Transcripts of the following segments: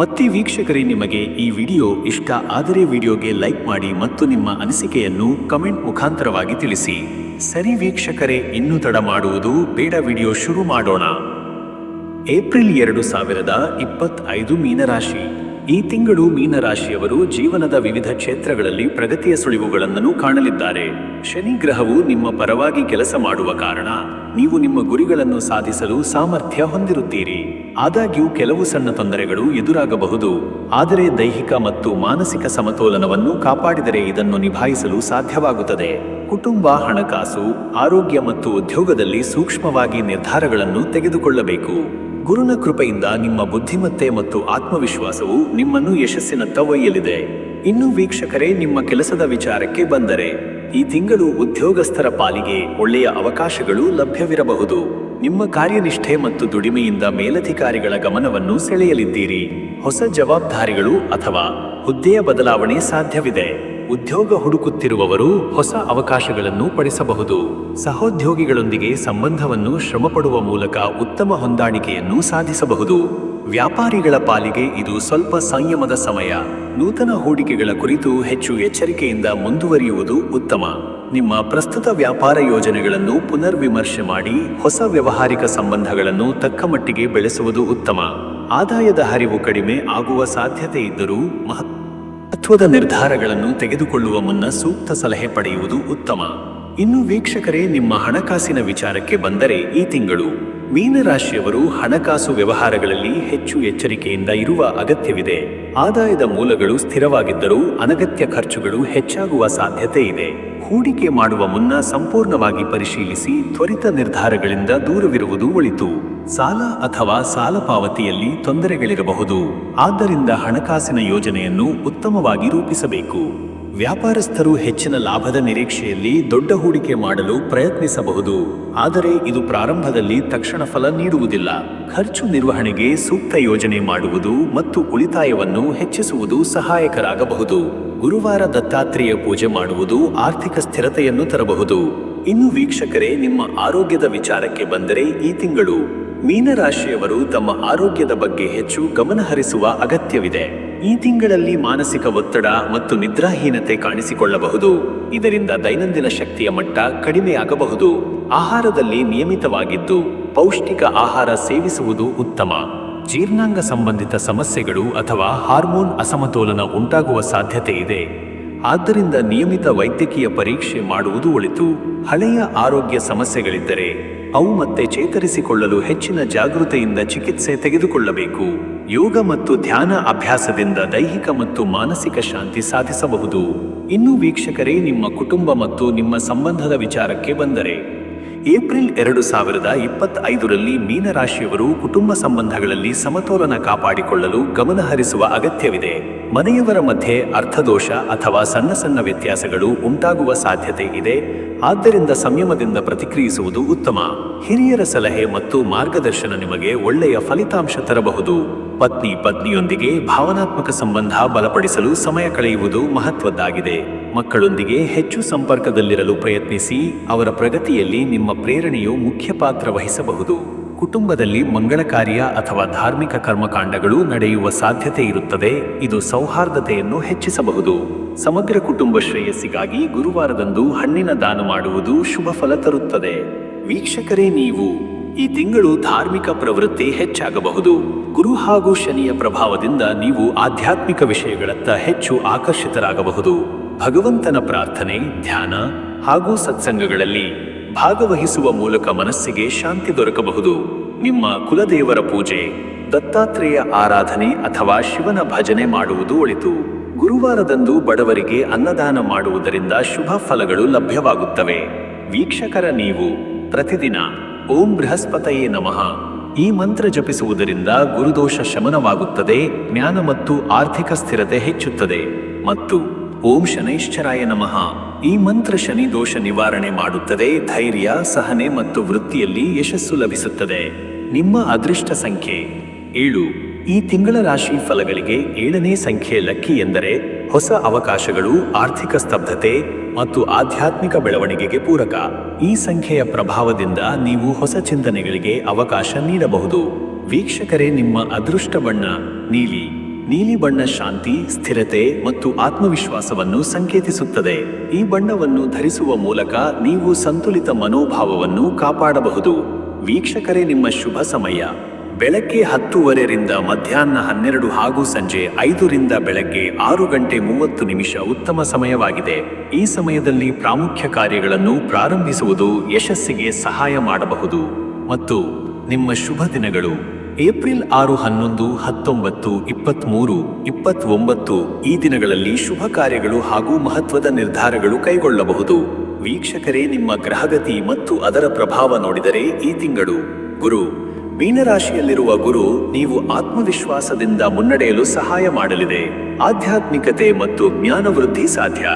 ಮತ್ತೆ ವೀಕ್ಷಕರೇ, ನಿಮಗೆ ಈ ವಿಡಿಯೋ ಇಷ್ಟ ಆದರೆ ವಿಡಿಯೋಗೆ ಲೈಕ್ ಮಾಡಿ ಮತ್ತು ನಿಮ್ಮ ಅನಿಸಿಕೆಯನ್ನು ಕಮೆಂಟ್ ಮುಖಾಂತರವಾಗಿ ತಿಳಿಸಿ. ಸರಿ ವೀಕ್ಷಕರೇ, ಇನ್ನೂ ತಡ ಮಾಡುವುದು ಬೇಡ ವಿಡಿಯೋ ಶುರು ಮಾಡೋಣ. ಏಪ್ರಿಲ್ ಎರಡು ಸಾವಿರದ ಇಪ್ಪತ್ತೈದು ಮೀನರಾಶಿ. ಈ ತಿಂಗಳು ಮೀನರಾಶಿಯವರು ಜೀವನದ ವಿವಿಧ ಕ್ಷೇತ್ರಗಳಲ್ಲಿ ಪ್ರಗತಿಯ ಸುಳಿವುಗಳನ್ನು ಕಾಣಲಿದ್ದಾರೆ. ಶನಿ ಗ್ರಹವು ನಿಮ್ಮ ಪರವಾಗಿ ಕೆಲಸ ಮಾಡುವ ಕಾರಣ ನೀವು ನಿಮ್ಮ ಗುರಿಗಳನ್ನು ಸಾಧಿಸಲು ಸಾಮರ್ಥ್ಯ ಹೊಂದಿರುತ್ತೀರಿ. ಆದಾಗ್ಯೂ ಕೆಲವು ಸಣ್ಣ ತೊಂದರೆಗಳು ಎದುರಾಗಬಹುದು. ಆದರೆ ದೈಹಿಕ ಮತ್ತು ಮಾನಸಿಕ ಸಮತೋಲನವನ್ನು ಕಾಪಾಡಿದರೆ ಇದನ್ನು ನಿಭಾಯಿಸಲು ಸಾಧ್ಯವಾಗುತ್ತದೆ. ಕುಟುಂಬ, ಹಣಕಾಸು, ಆರೋಗ್ಯ ಮತ್ತು ಉದ್ಯೋಗದಲ್ಲಿ ಸೂಕ್ಷ್ಮವಾಗಿ ನಿರ್ಧಾರಗಳನ್ನು ತೆಗೆದುಕೊಳ್ಳಬೇಕು. ಗುರುನ ಕೃಪೆಯಿಂದ ನಿಮ್ಮ ಬುದ್ಧಿಮತ್ತೆ ಮತ್ತು ಆತ್ಮವಿಶ್ವಾಸವು ನಿಮ್ಮನ್ನು ಯಶಸ್ಸಿನತ್ತ ಒಯ್ಯಲಿದೆ ಇನ್ನು ವೀಕ್ಷಕರೇ, ನಿಮ್ಮ ಕೆಲಸದ ವಿಚಾರಕ್ಕೆ ಬಂದರೆ, ಈ ತಿಂಗಳು ಉದ್ಯೋಗಸ್ಥರ ಪಾಲಿಗೆ ಒಳ್ಳೆಯ ಅವಕಾಶಗಳು ಲಭ್ಯವಿರಬಹುದು. ನಿಮ್ಮ ಕಾರ್ಯನಿಷ್ಠೆ ಮತ್ತು ದುಡಿಮೆಯಿಂದ ಮೇಲಧಿಕಾರಿಗಳ ಗಮನವನ್ನು ಸೆಳೆಯಲಿದ್ದೀರಿ. ಹೊಸ ಜವಾಬ್ದಾರಿಗಳು ಅಥವಾ ಹುದ್ದೆಯ ಬದಲಾವಣೆ ಸಾಧ್ಯವಿದೆ. ಉದ್ಯೋಗ ಹುಡುಕುತ್ತಿರುವವರು ಹೊಸ ಅವಕಾಶಗಳನ್ನು ಪಡಿಸಬಹುದು. ಸಹೋದ್ಯೋಗಿಗಳೊಂದಿಗೆ ಸಂಬಂಧವನ್ನು ಶ್ರಮಪಡುವ ಮೂಲಕ ಉತ್ತಮ ಹೊಂದಾಣಿಕೆಯನ್ನು ಸಾಧಿಸಬಹುದು. ವ್ಯಾಪಾರಿಗಳ ಪಾಲಿಗೆ ಇದು ಸ್ವಲ್ಪ ಸಂಯಮದ ಸಮಯ. ನೂತನ ಹೂಡಿಕೆಗಳ ಕುರಿತು ಹೆಚ್ಚು ಎಚ್ಚರಿಕೆಯಿಂದ ಮುಂದುವರಿಯುವುದು ಉತ್ತಮ. ನಿಮ್ಮ ಪ್ರಸ್ತುತ ವ್ಯಾಪಾರ ಯೋಜನೆಗಳನ್ನು ಪುನರ್ವಿಮರ್ಶೆ ಮಾಡಿ ಹೊಸ ವ್ಯವಹಾರಿಕ ಸಂಬಂಧಗಳನ್ನು ತಕ್ಕಮಟ್ಟಿಗೆ ಬೆಳೆಸುವುದು ಉತ್ತಮ. ಆದಾಯದ ಹರಿವು ಕಡಿಮೆ ಆಗುವ ಸಾಧ್ಯತೆ ಇದ್ದರೂ ಮಹತ್ವ ಮಹತ್ವದ ನಿರ್ಧಾರಗಳನ್ನು ತೆಗೆದುಕೊಳ್ಳುವ ಮುನ್ನ ಸೂಕ್ತ ಸಲಹೆ ಪಡೆಯುವುದು ಉತ್ತಮ. ಇನ್ನು ವೀಕ್ಷಕರೇ, ನಿಮ್ಮ ಹಣಕಾಸಿನ ವಿಚಾರಕ್ಕೆ ಬಂದರೆ ಈ ತಿಂಗಳು ಮೀನರಾಶಿಯವರು ಹಣಕಾಸು ವ್ಯವಹಾರಗಳಲ್ಲಿ ಹೆಚ್ಚು ಎಚ್ಚರಿಕೆಯಿಂದ ಇರುವ ಅಗತ್ಯವಿದೆ. ಆದಾಯದ ಮೂಲಗಳು ಸ್ಥಿರವಾಗಿದ್ದರೂ ಅನಗತ್ಯ ಖರ್ಚುಗಳು ಹೆಚ್ಚಾಗುವ ಸಾಧ್ಯತೆ ಇದೆ. ಹೂಡಿಕೆ ಮಾಡುವ ಮುನ್ನ ಸಂಪೂರ್ಣವಾಗಿ ಪರಿಶೀಲಿಸಿ ತ್ವರಿತ ನಿರ್ಧಾರಗಳಿಂದ ದೂರವಿರುವುದು ಒಳಿತು. ಸಾಲ ಅಥವಾ ಸಾಲ ಪಾವತಿಯಲ್ಲಿ ತೊಂದರೆಗಳಿರಬಹುದು. ಆದ್ದರಿಂದ ಹಣಕಾಸಿನ ಯೋಜನೆಯನ್ನು ಉತ್ತಮವಾಗಿ ರೂಪಿಸಬೇಕು. ವ್ಯಾಪಾರಸ್ಥರು ಹೆಚ್ಚಿನ ಲಾಭದ ನಿರೀಕ್ಷೆಯಲ್ಲಿ ದೊಡ್ಡ ಹೂಡಿಕೆ ಮಾಡಲು ಪ್ರಯತ್ನಿಸಬಹುದು. ಆದರೆ ಇದು ಪ್ರಾರಂಭದಲ್ಲಿ ತಕ್ಷಣ ಫಲ ನೀಡುವುದಿಲ್ಲ. ಖರ್ಚು ನಿರ್ವಹಣೆಗೆ ಸೂಕ್ತ ಯೋಜನೆ ಮಾಡುವುದು ಮತ್ತು ಉಳಿತಾಯವನ್ನು ಹೆಚ್ಚಿಸುವುದು ಸಹಾಯಕರಾಗಬಹುದು. ಗುರುವಾರ ದತ್ತಾತ್ರೇಯ ಪೂಜೆ ಮಾಡುವುದು ಆರ್ಥಿಕ ಸ್ಥಿರತೆಯನ್ನು ತರಬಹುದು. ಇನ್ನು ವೀಕ್ಷಕರೇ, ನಿಮ್ಮ ಆರೋಗ್ಯದ ವಿಚಾರಕ್ಕೆ ಬಂದರೆ ಈ ತಿಂಗಳು ಮೀನರಾಶಿಯವರು ತಮ್ಮ ಆರೋಗ್ಯದ ಬಗ್ಗೆ ಹೆಚ್ಚು ಗಮನಹರಿಸುವ ಅಗತ್ಯವಿದೆ. ಈ ತಿಂಗಳಲ್ಲಿ ಮಾನಸಿಕ ಒತ್ತಡ ಮತ್ತು ನಿದ್ರಾಹೀನತೆ ಕಾಣಿಸಿಕೊಳ್ಳಬಹುದು. ಇದರಿಂದ ದೈನಂದಿನ ಶಕ್ತಿಯ ಮಟ್ಟ ಕಡಿಮೆಯಾಗಬಹುದು. ಆಹಾರದಲ್ಲಿ ನಿಯಮಿತವಾಗಿದ್ದು, ಪೌಷ್ಟಿಕ ಆಹಾರ ಸೇವಿಸುವುದು ಉತ್ತಮ. ಜೀರ್ಣಾಂಗ ಸಂಬಂಧಿತ ಸಮಸ್ಯೆಗಳು ಅಥವಾ ಹಾರ್ಮೋನ್ ಅಸಮತೋಲನ ಉಂಟಾಗುವ ಸಾಧ್ಯತೆ ಇದೆ. ಆದ್ದರಿಂದ ನಿಯಮಿತ ವೈದ್ಯಕೀಯ ಪರೀಕ್ಷೆ ಮಾಡುವುದು ಒಳಿತು, ಹಳೆಯ ಆರೋಗ್ಯ ಸಮಸ್ಯೆಗಳಿದ್ದರೆ ಅವು ಮತ್ತೆ ಚೇತರಿಸಿಕೊಳ್ಳಲು ಹೆಚ್ಚಿನ ಜಾಗೃತೆಯಿಂದ ಚಿಕಿತ್ಸೆ ತೆಗೆದುಕೊಳ್ಳಬೇಕು. ಯೋಗ ಮತ್ತು ಧ್ಯಾನ ಅಭ್ಯಾಸದಿಂದ ದೈಹಿಕ ಮತ್ತು ಮಾನಸಿಕ ಶಾಂತಿ ಸಾಧಿಸಬಹುದು. ಇನ್ನು ವೀಕ್ಷಕರೇ, ನಿಮ್ಮ ಕುಟುಂಬ ಮತ್ತು ನಿಮ್ಮ ಸಂಬಂಧದ ವಿಚಾರಕ್ಕೆ ಬಂದರೆ, ಏಪ್ರಿಲ್ ಎರಡು ಸಾವಿರದ ಇಪ್ಪತ್ತೈದರಲ್ಲಿ ಮೀನರಾಶಿಯವರು ಕುಟುಂಬ ಸಂಬಂಧಗಳಲ್ಲಿ ಸಮತೋಲನ ಕಾಪಾಡಿಕೊಳ್ಳಲು ಗಮನಹರಿಸುವ ಅಗತ್ಯವಿದೆ. ಮನೆಯವರ ಮಧ್ಯೆ ಅರ್ಥದೋಷ ಅಥವಾ ಸಣ್ಣ ಸಣ್ಣ ವ್ಯತ್ಯಾಸಗಳು ಉಂಟಾಗುವ ಸಾಧ್ಯತೆ ಇದೆ. ಆದ್ದರಿಂದ ಸಂಯಮದಿಂದ ಪ್ರತಿಕ್ರಿಯಿಸುವುದು ಉತ್ತಮ. ಹಿರಿಯರ ಸಲಹೆ ಮತ್ತು ಮಾರ್ಗದರ್ಶನ ನಿಮಗೆ ಒಳ್ಳೆಯ ಫಲಿತಾಂಶ ತರಬಹುದು. ಪತ್ನಿ ಪತ್ನಿಯೊಂದಿಗೆ ಭಾವನಾತ್ಮಕ ಸಂಬಂಧ ಬಲಪಡಿಸಲು ಸಮಯ ಕಳೆಯುವುದು ಮಹತ್ವದ್ದಾಗಿದೆ. ಮಕ್ಕಳೊಂದಿಗೆ ಹೆಚ್ಚು ಸಂಪರ್ಕದಲ್ಲಿರಲು ಪ್ರಯತ್ನಿಸಿ, ಅವರ ಪ್ರಗತಿಯಲ್ಲಿ ನಿಮ್ಮ ಪ್ರೇರಣೆಯು ಮುಖ್ಯ ಪಾತ್ರ ವಹಿಸಬಹುದು. ಕುಟುಂಬದಲ್ಲಿ ಮಂಗಳ ಕಾರ್ಯ ಅಥವಾ ಧಾರ್ಮಿಕ ಕರ್ಮಕಾಂಡಗಳು ನಡೆಯುವ ಸಾಧ್ಯತೆ ಇರುತ್ತದೆ. ಇದು ಸೌಹಾರ್ದತೆಯನ್ನು ಹೆಚ್ಚಿಸಬಹುದು. ಸಮಗ್ರ ಕುಟುಂಬ ಶ್ರೇಯಸ್ಸಿಗಾಗಿ ಗುರುವಾರದಂದು ಹಣ್ಣಿನ ದಾನ ಮಾಡುವುದು ಶುಭ ಫಲ ತರುತ್ತದೆ. ವೀಕ್ಷಕರೇ, ನೀವು ಈ ತಿಂಗಳು ಧಾರ್ಮಿಕ ಪ್ರವೃತ್ತಿ ಹೆಚ್ಚಾಗಬಹುದು. ಗುರು ಹಾಗೂ ಶನಿಯ ಪ್ರಭಾವದಿಂದ ನೀವು ಆಧ್ಯಾತ್ಮಿಕ ವಿಷಯಗಳತ್ತ ಹೆಚ್ಚು ಆಕರ್ಷಿತರಾಗಬಹುದು. ಭಗವಂತನ ಪ್ರಾರ್ಥನೆ, ಧ್ಯಾನ ಹಾಗೂ ಸತ್ಸಂಗಗಳಲ್ಲಿ ಭಾಗವಹಿಸುವ ಮೂಲಕ ಮನಸ್ಸಿಗೆ ಶಾಂತಿ ದೊರಕಬಹುದು. ನಿಮ್ಮ ಕುಲದೇವರ ಪೂಜೆ, ದತ್ತಾತ್ರೇಯ ಆರಾಧನೆ ಅಥವಾ ಶಿವನ ಭಜನೆ ಮಾಡುವುದು ಒಳಿತು. ಗುರುವಾರದಂದು ಬಡವರಿಗೆ ಅನ್ನದಾನ ಮಾಡುವುದರಿಂದ ಶುಭ ಫಲಗಳು ಲಭ್ಯವಾಗುತ್ತವೆ. ವೀಕ್ಷಕರ ನೀವು, ಪ್ರತಿದಿನ, ಓಂ ಬೃಹಸ್ಪತಯೇ ನಮಃ. ಈ ಮಂತ್ರ ಜಪಿಸುವುದರಿಂದ ಗುರುದೋಷ ಶಮನವಾಗುತ್ತದೆ, ಜ್ಞಾನ ಮತ್ತು ಆರ್ಥಿಕ ಸ್ಥಿರತೆ ಹೆಚ್ಚುತ್ತದೆ. ಮತ್ತು ಓಂ ಶನೈಶ್ಚರಾಯ ನಮಃ. ಈ ಮಂತ್ರ ಶನಿ ದೋಷ ನಿವಾರಣೆ ಮಾಡುತ್ತದೆ, ಧೈರ್ಯ, ಸಹನೆ ಮತ್ತು ವೃತ್ತಿಯಲ್ಲಿ ಯಶಸ್ಸು ಲಭಿಸುತ್ತದೆ. ನಿಮ್ಮ ಅದೃಷ್ಟ ಸಂಖ್ಯೆ ಏಳು. ಈ ತಿಂಗಳ ರಾಶಿ ಫಲಗಳಿಗೆ ಏಳನೇ ಸಂಖ್ಯೆ ಲಕ್ಕಿ ಎಂದರೆ ಹೊಸ ಅವಕಾಶಗಳು, ಆರ್ಥಿಕ ಸ್ತಬ್ಧತೆ ಮತ್ತು ಆಧ್ಯಾತ್ಮಿಕ ಬೆಳವಣಿಗೆಗೆ ಪೂರಕ. ಈ ಸಂಖ್ಯೆಯ ಪ್ರಭಾವದಿಂದ ನೀವು ಹೊಸ ಚಿಂತನೆಗಳಿಗೆ ಅವಕಾಶ ನೀಡಬಹುದು. ವೀಕ್ಷಕರೇ, ನಿಮ್ಮ ಅದೃಷ್ಟ ಬಣ್ಣ ನೀಲಿ. ನೀಲಿ ಬಣ್ಣ ಶಾಂತಿ, ಸ್ಥಿರತೆ ಮತ್ತು ಆತ್ಮವಿಶ್ವಾಸವನ್ನು ಸಂಕೇತಿಸುತ್ತದೆ. ಈ ಬಣ್ಣವನ್ನು ಧರಿಸುವ ಮೂಲಕ ನೀವು ಸಂತುಲಿತ ಮನೋಭಾವವನ್ನು ಕಾಪಾಡಬಹುದು. ವೀಕ್ಷಕರೇ, ನಿಮ್ಮ ಶುಭ ಸಮಯ. ಬೆಳಗ್ಗೆ ಹತ್ತುವರೆರಿಂದ ಮಧ್ಯಾಹ್ನ ಹನ್ನೆರಡು ಹಾಗೂ ಸಂಜೆ ಐದರಿಂದ ಬೆಳಗ್ಗೆ ಆರು ಗಂಟೆ ಮೂವತ್ತು ನಿಮಿಷ ಉತ್ತಮ ಸಮಯವಾಗಿದೆ. ಈ ಸಮಯದಲ್ಲಿ ಪ್ರಾಮುಖ್ಯ ಕಾರ್ಯಗಳನ್ನು ಪ್ರಾರಂಭಿಸುವುದು ಯಶಸ್ಸಿಗೆ ಸಹಾಯ ಮಾಡಬಹುದು. ಮತ್ತು ನಿಮ್ಮ ಶುಭ ದಿನಗಳು. ಏಪ್ರಿಲ್ ಆರು ಹನ್ನೊಂದು ಹತ್ತೊಂಬತ್ತು ಇಪ್ಪತ್ತ್ಮೂರು ಇಪ್ಪತ್ತೊಂಬತ್ತು ಈ ದಿನಗಳಲ್ಲಿ ಶುಭ ಕಾರ್ಯಗಳು ಹಾಗೂ ಮಹತ್ವದ ನಿರ್ಧಾರಗಳು ಕೈಗೊಳ್ಳಬಹುದು. ವೀಕ್ಷಕರೇ, ನಿಮ್ಮ ಗ್ರಹಗತಿ ಮತ್ತು ಅದರ ಪ್ರಭಾವ ನೋಡಿದರೆ ಈ ತಿಂಗಳು. ಗುರು, ಮೀನರಾಶಿಯಲ್ಲಿರುವ ಗುರು, ನೀವು ಆತ್ಮವಿಶ್ವಾಸದಿಂದ ಮುನ್ನಡೆಯಲು ಸಹಾಯ ಮಾಡಲಿದೆ. ಆಧ್ಯಾತ್ಮಿಕತೆ ಮತ್ತು ಜ್ಞಾನ ವೃದ್ಧಿ ಸಾಧ್ಯ.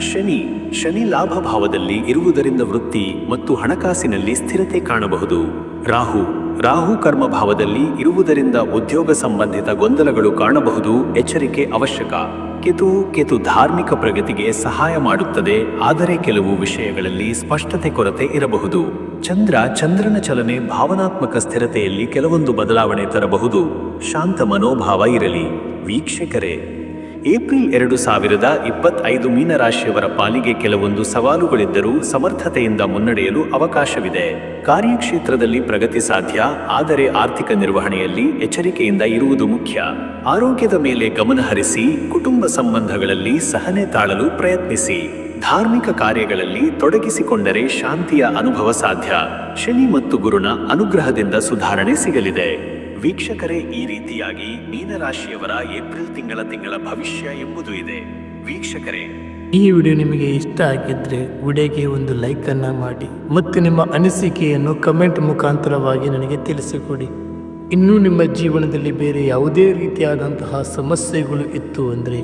ಶನಿ ಶನಿ ಲಾಭ ಭಾವದಲ್ಲಿ ಇರುವುದರಿಂದ ವೃತ್ತಿ ಮತ್ತು ಹಣಕಾಸಿನಲ್ಲಿ ಸ್ಥಿರತೆ ಕಾಣಬಹುದು. ರಾಹು ರಾಹು ಕರ್ಮ ಭಾವದಲ್ಲಿ ಇರುವುದರಿಂದ ಉದ್ಯೋಗ ಸಂಬಂಧಿತ ಗೊಂದಲಗಳು ಕಾಣಬಹುದು. ಎಚ್ಚರಿಕೆ ಅವಶ್ಯಕ. ಕೆತು ಕೆತು ಧಾರ್ಮಿಕ ಪ್ರಗತಿಗೆ ಸಹಾಯ ಮಾಡುತ್ತದೆ. ಆದರೆ ಕೆಲವು ವಿಷಯಗಳಲ್ಲಿ ಸ್ಪಷ್ಟತೆ ಕೊರತೆ ಇರಬಹುದು. ಚಂದ್ರ ಚಂದ್ರನ ಚಲನೆ ಭಾವನಾತ್ಮಕ ಸ್ಥಿರತೆಯಲ್ಲಿ ಕೆಲವೊಂದು ಬದಲಾವಣೆ ತರಬಹುದು. ಶಾಂತ ಮನೋಭಾವ ಇರಲಿ. ವೀಕ್ಷಕರೇ ಏಪ್ರಿಲ್ ಎರಡು ಸಾವಿರದ ಇಪ್ಪತ್ತೈದು ಮೀನರಾಶಿಯವರ ಪಾಲಿಗೆ ಕೆಲವೊಂದು ಸವಾಲುಗಳಿದ್ದರೂ ಸಮರ್ಥತೆಯಿಂದ ಮುನ್ನಡೆಯಲು ಅವಕಾಶವಿದೆ. ಕಾರ್ಯಕ್ಷೇತ್ರದಲ್ಲಿ ಪ್ರಗತಿ ಸಾಧ್ಯ, ಆದರೆ ಆರ್ಥಿಕ ನಿರ್ವಹಣೆಯಲ್ಲಿ ಎಚ್ಚರಿಕೆಯಿಂದ ಇರುವುದು ಮುಖ್ಯ. ಆರೋಗ್ಯದ ಮೇಲೆ ಗಮನಹರಿಸಿ ಕುಟುಂಬ ಸಂಬಂಧಗಳಲ್ಲಿ ಸಹನೆ ತಾಳಲು ಪ್ರಯತ್ನಿಸಿ. ಧಾರ್ಮಿಕ ಕಾರ್ಯಗಳಲ್ಲಿ ತೊಡಗಿಸಿಕೊಂಡರೆ ಶಾಂತಿಯ ಅನುಭವ ಸಾಧ್ಯ. ಶನಿ ಮತ್ತು ಗುರುನ ಅನುಗ್ರಹದಿಂದ ಸುಧಾರಣೆ ಸಿಗಲಿದೆ. ವೀಕ್ಷಕರೇ, ಈ ರೀತಿಯಾಗಿ ಮೀನರಾಶಿಯವರ ಏಪ್ರಿಲ್ ತಿಂಗಳ ತಿಂಗಳ ಭವಿಷ್ಯ ಎಂಬುದು ಇದೆ. ವೀಕ್ಷಕರೇ, ಈ ವಿಡಿಯೋ ನಿಮಗೆ ಇಷ್ಟ ಆಗಿದ್ದರೆ ವಿಡಿಯೋಗೆ ಒಂದು ಲೈಕನ್ನು ಮಾಡಿ ಮತ್ತು ನಿಮ್ಮ ಅನಿಸಿಕೆಯನ್ನು ಕಮೆಂಟ್ ಮುಖಾಂತರವಾಗಿ ನನಗೆ ತಿಳಿಸಿಕೊಡಿ. ಇನ್ನೂ ನಿಮ್ಮ ಜೀವನದಲ್ಲಿ ಬೇರೆ ಯಾವುದೇ ರೀತಿಯಾದಂತಹ ಸಮಸ್ಯೆಗಳು ಇತ್ತು ಅಂದರೆ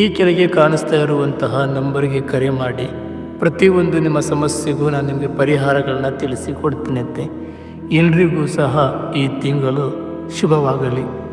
ಈ ಕೆಳಗೆ ಕಾಣಿಸ್ತಾ ಇರುವಂತಹ ನಂಬರ್ಗೆ ಕರೆ ಮಾಡಿ. ಪ್ರತಿಯೊಂದು ನಿಮ್ಮ ಸಮಸ್ಯೆಗೂ ನಾನು ನಿಮಗೆ ಪರಿಹಾರಗಳನ್ನ ತಿಳಿಸಿ ಕೊಡ್ತೀನಂತೆ ಎಲ್ರಿಗೂ ಸಹ ಈ ತಿಂಗಳು ಶುಭವಾಗಲಿ.